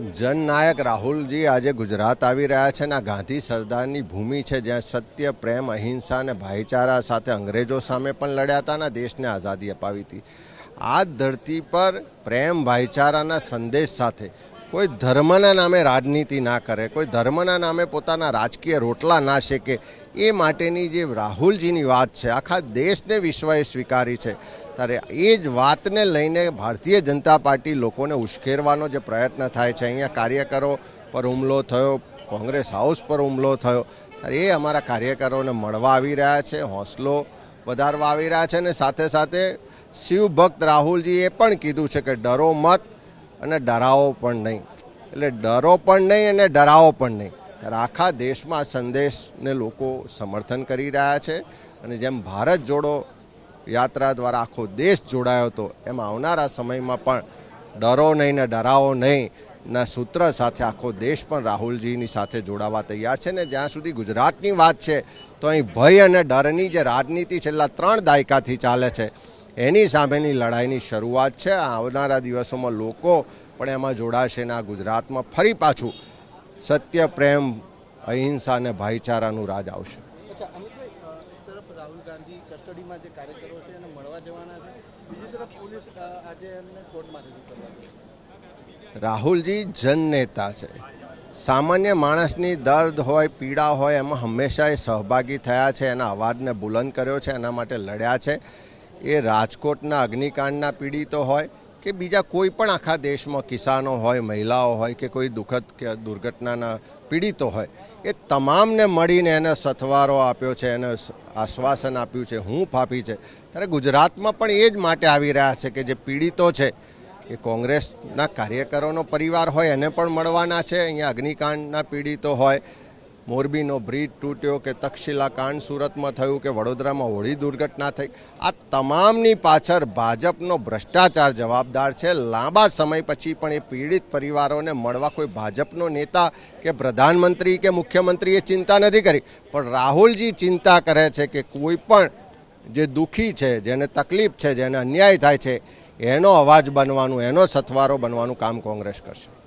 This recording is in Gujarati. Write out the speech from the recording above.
જનનાયક રાહુલજી આજે ગુજરાત આવી રહ્યા છે અને આ ગાંધી સરદારની ભૂમિ છે, જ્યાં સત્ય, પ્રેમ, અહિંસા અને ભાઈચારા સાથે અંગ્રેજો સામે પણ લડ્યા હતા અને દેશને આઝાદી અપાવી હતી. આ ધરતી પર પ્રેમ, ભાઈચારાના સંદેશ સાથે કોઈ ધર્મના નામે રાજનીતિ ના કરે, કોઈ ધર્મના નામે પોતાના રાજકીય રોટલા ના શેકે, એ માટેની જે રાહુલજીની વાત છે, આખા દેશને વિશ્વએ સ્વીકારી છે. ત્યારે એ જ વાતને લઈને ભારતીય જનતા પાર્ટી લોકોને ઉશ્કેરવાનો જે પ્રયત્ન થાય છે, અહીંયા કાર્યકરો પર હુમલો થયો, કોંગ્રેસ હાઉસ પર હુમલો થયો, ત્યારે એ અમારા કાર્યકરોને મળવા આવી રહ્યા છે, હોંસલો વધારવા આવી રહ્યા છે અને સાથે સાથે શિવભક્ત રાહુલજીએ પણ કીધું છે કે ડરો મત અને ડરાવો પણ નહીં. એટલે ડરો પણ નહીં અને ડરાવો પણ નહીં. ત્યારે આખા દેશમાં સંદેશને લોકો સમર્થન કરી રહ્યા છે અને જેમ ભારત જોડો યાત્રા દ્વારા આખો દેશ જોડાયો હતો. એમાં આવનારા સમયમાં પણ ડરો નહીં, ને ડરાવો નહીં, ના સૂત્ર સાથે આખો દેશ પણ રાહુલજીની સાથે જોડાવા તૈયાર છે. ને જ્યાં સુધી ગુજરાતની વાત છે, તો અહીં ભય અને ડરની જે રાજનીતિ છેલ્લા ત્રણ દાયકાથી ચાલે છે, એની સામેની લડાઈની શરૂઆત છે. આવનારા દિવસોમાં લોકો પણ એમાં જોડાશે ને આ ગુજરાતમાં ફરી પાછું સત્ય, પ્રેમ, અહિંસા અને ભાઈચારાનું રાજ આવશે. ગાંધી કસ્ટડીમાં જે કાર્યકરો છે એને મળવા જવાના છે. બીજી તરફ પોલીસ આજે એમને કોર્ટમાં રજૂ કરવા રાહુલજી જનનેતા છે. સામાન્ય માણસની દર્દ હોય, પીડા હોય, એમાં હંમેશા એ સહભાગી થયા છે, એના અવાજને બુલંદ કર્યો છે, એના માટે લડ્યા છે. એ રાજકોટના અગ્નિકાંડના પીડિતો હોય કે બીજા કોઈ પણ આખા દેશમાં કિસાનો હોય, મહિલાઓ હોય કે કોઈ દુઃખદ કે દુર્ઘટનાના પીડિતો હોય, એ તમામને મળીને એને સથવારો આપ્યો છે, એને આશ્વાસન આપ્યું છે, હું ફાપી છે. ત્યારે ગુજરાતમાં પણ એ જ માટે આવી રહ્યા છે કે જે પીડિતો છે, એ કોંગ્રેસના કાર્યકરોનો પરિવાર હોય, એને પણ મળવાના છે. અહીંયા અગ્નિકાંડના પીડિતો હોય મોરબીનો બ્રિજ તૂટ્યો કે તક્ષશિલા કાંડ સુરતમાં થયું કે વડોદરામાં હોળી દુર્ઘટના થઈ. આ તમામની પાછળ ભાજપનો ભ્રષ્ટાચાર જવાબદાર છે. લાંબા સમય પછી પણ એ પીડિત પરિવારોને મળવા કોઈ ભાજપનો નેતા કે પ્રધાનમંત્રી કે મુખ્યમંત્રીએ ચિંતા નથી કરી. પણ રાહુલજી ચિંતા કરે છે કે કોઈ પણ જે દુઃખી છે, જેને તકલીફ છે, જેને અન્યાય થાય છે, એનો અવાજ બનવાનું, એનો સથવારો બનવાનું કામ કોંગ્રેસ કરશે.